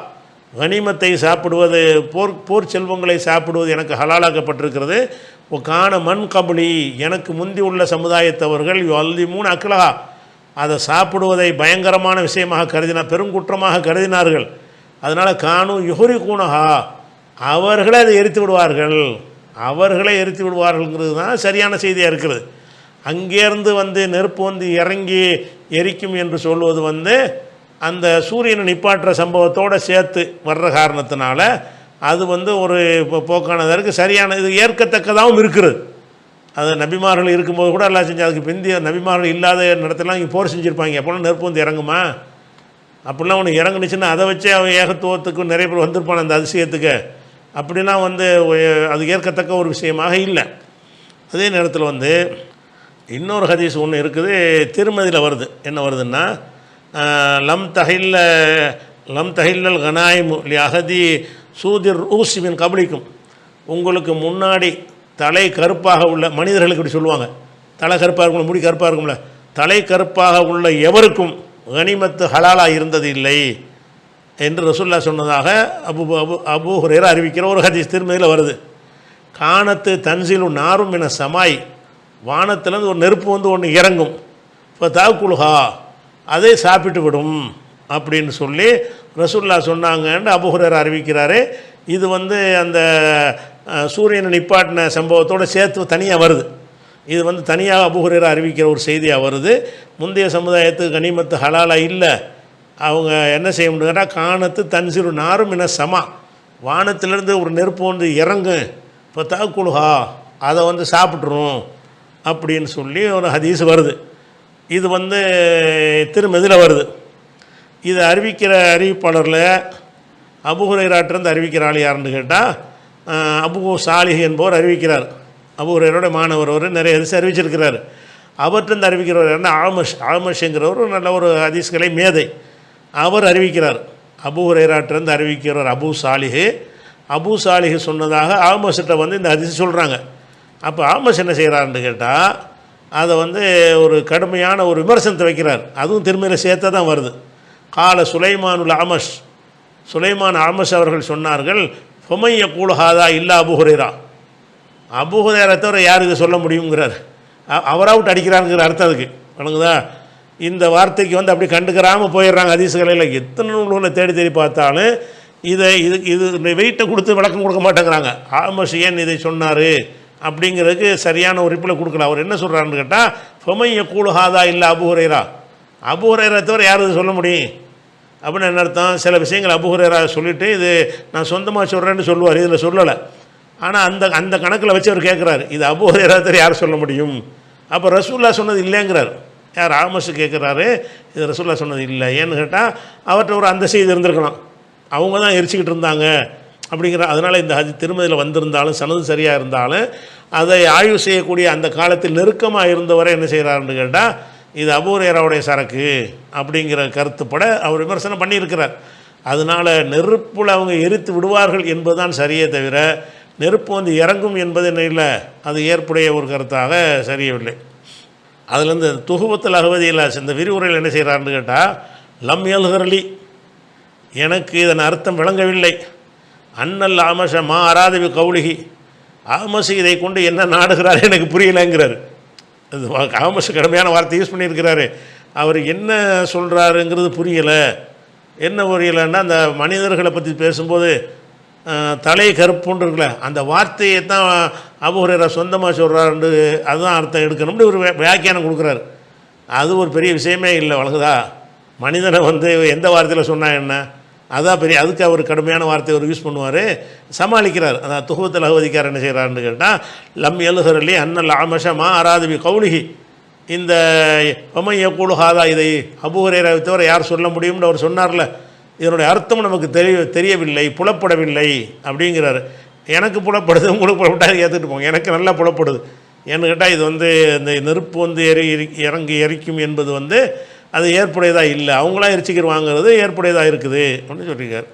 கனிமத்தை சாப்பிடுவது போர் போர் செல்வங்களை சாப்பிடுவது எனக்கு ஹலாலாக்கப்பட்டிருக்கிறது. உக்கான காண மண் கபலி எனக்கு முந்தி உள்ள சமுதாயத்தவர்கள் அல்லி மூணு அக்குலகா அதை சாப்பிடுவதை பயங்கரமான விஷயமாக கருதினார் பெருங்குற்றமாக கருதினார்கள். அதனால் காணும் யுகுரி கூணகா அவர்களே அதை எரித்து விடுவார்கள். அவர்களே எரித்து விடுவார்கள்ங்கிறது தான் சரியான செய்தியாக இருக்கிறது. அங்கேருந்து வந்து நெருப்பு வந்து இறங்கி எரிக்கும் என்று சொல்வது வந்து அந்த சூரியனை நிப்பாட்டுற சம்பவத்தோடு சேர்த்து வர்ற காரணத்தினால அது வந்து ஒரு போ- போக்கானதாக இருக்குது சரியான இது ஏற்கத்தக்கதாகவும் இருக்கிறது அது நபிமார்கள் இருக்கும்போது கூட எல்லாம் செஞ்சு அதுக்கு பிந்திய நபிமார்கள் இல்லாத இடத்துலாம் இங்கே போர் செஞ்சுருப்பாங்க. அப்போலாம் நெருப்பு வந்து இறங்குமா? அப்படிலாம் ஒன்று இறங்குனுச்சுன்னா அதை வச்சே அவன் ஏகத்துவத்துக்கும் நிறைய பேர் வந்திருப்பான் அந்த அதிசயத்துக்கு. அப்படிலாம் வந்து அது ஏற்கத்தக்க ஒரு விஷயமாக இல்லை. அதே நேரத்தில் வந்து இன்னொரு ஹதீஸ் ஒன்று இருக்குது. திருமதியில் வருது. என்ன வருதுன்னா லம் தஹில்ல லம் தஹில்லல் கனாயிமு லி அகதி சூதிர் ஊசிமின் கபலிக்கும். உங்களுக்கு முன்னாடி தலை கருப்பாக உள்ள மனிதர்களுக்கு இப்படி சொல்லுவாங்க. தலை கருப்பாக இருக்கும்ல முடி கருப்பாக இருக்கும்ல. தலை கருப்பாக உள்ள எவருக்கும் கனிமத்து ஹலாலாக இருந்தது இல்லை என்று ரசுல்லா சொன்னதாக அபு அபு அபு ஹுரேரா அறிவிக்கிற ஒரு ஹதீஸ் திருமதியில் வருது. காணத்து தன்சிலு நாரும் என சமாய். வானத்திலேருந்து ஒரு நெருப்பு வந்து ஒன்று இறங்கும். இப்போ தாக்குலுஹா அதை சாப்பிட்டு விடும் அப்படின்னு சொல்லி ரசுல்லா சொன்னாங்கன்னு அபுஹுரர் அறிவிக்கிறாரு. இது வந்து அந்த சூரியனை நிப்பாட்டின சம்பவத்தோடு சேர்த்து தனியாக வருது. இது வந்து தனியாக அபுஹுரர் அறிவிக்கிற ஒரு செய்தியாக வருது. முந்தைய சமுதாயத்துக்கு கனிமத்து ஹலாலாக இல்லை. அவங்க என்ன செய்ய முடியும்னா காணத்து தன்சிறு நாரும் என சமா. வானத்திலேருந்து ஒரு நெருப்பு வந்து இறங்கும் இப்போ தாக்குலுஹா அதை வந்து சாப்பிட்ரும் அப்படின்னு சொல்லி ஒரு ஹதீஸ் வருது. இது வந்து திருமதியில் வருது. இது அறிவிக்கிற அறிவிப்பாளரில் அபுஹுரைராட்டிருந்து அறிவிக்கிற ஆள் யாருன்னு கேட்டால் அபு சாலிஹ் என்பவர் அறிவிக்கிறார். அபுஹுரைரோட மாணவர் அவர் நிறைய அரிசி அறிவிச்சிருக்கிறார். அவர்கிட்ட அறிவிக்கிறவர் என்ன ஆமஷ். ஆமஷ்ங்கிறவர் ஒரு நல்ல ஒரு ஹதீஸ்களை மேதை. அவர் அறிவிக்கிறார். அபு ஹுரைராட்டிருந்து அறிவிக்கிறவர் அபு சாலிஹு. அபு சாலிஹு சொன்னதாக ஆமஸ்கிட்ட வந்து இந்த அதிசயம் சொல்கிறாங்க அப்போ ஆமஸ் என்ன செய்கிறாருன்னு கேட்டால் அதை வந்து ஒரு கடுமையான ஒரு விமர்சனத்தை வைக்கிறார். அதுவும் திரும்பியில் சேர்த்தா தான் வருது. கால சுலைமானுல் அமஷ் சுலைமான் அமஷ் அவர்கள் சொன்னார்கள் பொமைய கூலஹாதா இல்லா அபுஹுரேரா ஹுரைரா தவிர யார் இதை சொல்ல முடியுங்கிறார் அவராக விட்டு அடிக்கிறாருங்கிற அர்த்தம் அதுக்கு. வணங்குதா? இந்த வார்த்தைக்கு வந்து அப்படி கண்டுக்கிறாமல் போயிடுறாங்க அதிசகலையில் எத்தனை நூல்களை தேடி தேடி பார்த்தாலும் இதை இது இது வெயிட்டை கொடுத்து விளக்கம் கொடுக்க மாட்டேங்கிறாங்க. ஆமஸ் ஏன் இதை சொன்னார்? அப்படிங்கிறதுக்கு சரியான ஒரு ரிப்ளை கொடுக்கல. அவர் என்ன சொல்கிறாருன்னு கேட்டால் ஃபொமைய கூலுஹாதா இல்லை அபு அபுஹுரேரா தவிர யார் இது சொல்ல முடியும்? அப்படின்னு என்ன அர்த்தம்? சில விஷயங்கள் அபுஹுரேரா சொல்லிவிட்டு இது நான் சொந்தமாக சொல்கிறேன்னு சொல்லுவார் இதில் சொல்லலை. ஆனால் அந்த அந்த கணக்கில் வச்சு அவர் கேட்குறாரு இது அபுஹுரேரா தவிர யார் சொல்ல முடியும்? அப்போ ரசூல்லா சொன்னது இல்லைங்கிறார். யார் ஆமஸ் கேட்குறாரு இது ரசூல்லா சொன்னது இல்லை ஏன்னு கேட்டால் அவர்கிட்ட ஒரு அந்த செய்தி இருந்திருக்கலாம். அவங்க தான் எரிச்சிக்கிட்டு இருந்தாங்க. அப்படிங்கிற அதனால் இந்த ஹதி திருமதியில் வந்திருந்தாலும் சனது சரியாக இருந்தாலும் அதை ஆய்வு செய்யக்கூடிய அந்த காலத்தில் நெருக்கமாக இருந்தவரை என்ன செய்கிறாருன்னு கேட்டால் இது அபூரேராவுடைய சரக்கு அப்படிங்கிற கருத்துப்பட அவர் விமர்சனம் பண்ணியிருக்கிறார். அதனால் நெருப்புல அவங்க எரித்து விடுவார்கள் என்பதுதான் சரியே தவிர நெருப்பு வந்து இறங்கும் என்பது என்ன இல்லை அது ஏற்புடைய ஒரு கருத்தாக சரியவில்லை. அதுலேருந்து துகுபத்தில் அகவதியில் இந்த விரிவுரையில் என்ன செய்கிறாருன்னு கேட்டால் லம் எழுகரளி எனக்கு இதன் அர்த்தம் விளங்கவில்லை. அண்ணல் ஆமஷ மா அராதவி கவுளிகி ஆமசு இதை கொண்டு என்ன நாடுகிறார் எனக்கு புரியலைங்கிறார். அது ஆமசு கடுமையான வார்த்தை யூஸ் பண்ணியிருக்கிறாரு. அவர் என்ன சொல்கிறாருங்கிறது புரியலை. என்ன புரியலைன்னா அந்த மனிதர்களை பற்றி பேசும்போது தலை கருப்புன்னு இருக்குல்ல அந்த வார்த்தையை தான் அபுஹுரேரா சொந்தமாக சொல்கிறாரு அதுதான் அர்த்தம் எடுக்கணும்னு ஒரு வியாக்கியானம் கொடுக்குறாரு. அது ஒரு பெரிய விஷயமே இல்லை வழங்குதா மனிதனை வந்து எந்த வார்த்தையில் சொன்னால் என்ன? அதான் பெரிய அதுக்கு அவர் கடுமையான வார்த்தையை அவர் யூஸ் பண்ணுவார். சமாளிக்கிறார். அதான் துகுவத்தில் அகவதிக்கார் என்ன செய்கிறாருன்னு கேட்டால் லம் எழுகரலி அண்ணல் ஆமஷமா அராதவி கௌலிகி இந்த பமைய கூடுகாதா இதை அபுஹரேரை தவிர யார் சொல்ல முடியும்னு அவர் சொன்னார்ல. இதனுடைய அர்த்தம் நமக்கு தெரிய தெரியவில்லை புலப்படவில்லை அப்படிங்கிறாரு. எனக்கு புலப்படுது உங்களுக்கு புலப்பட்டால் ஏற்றுட்டு போங்க. எனக்கு நல்லா புலப்படுது. ஏன்னு கேட்டால் இது வந்து இந்த நெருப்பு வந்து எரி- இறங்கி எரிக்கும் என்பது வந்து அது ஏற்புடையதாக இல்லை? அவங்களாம் எரிச்சிக்கிட்டு வாங்குறது ஏற்புடையதாக இருக்குது அப்படின்னு சொல்லியிருக்கார்.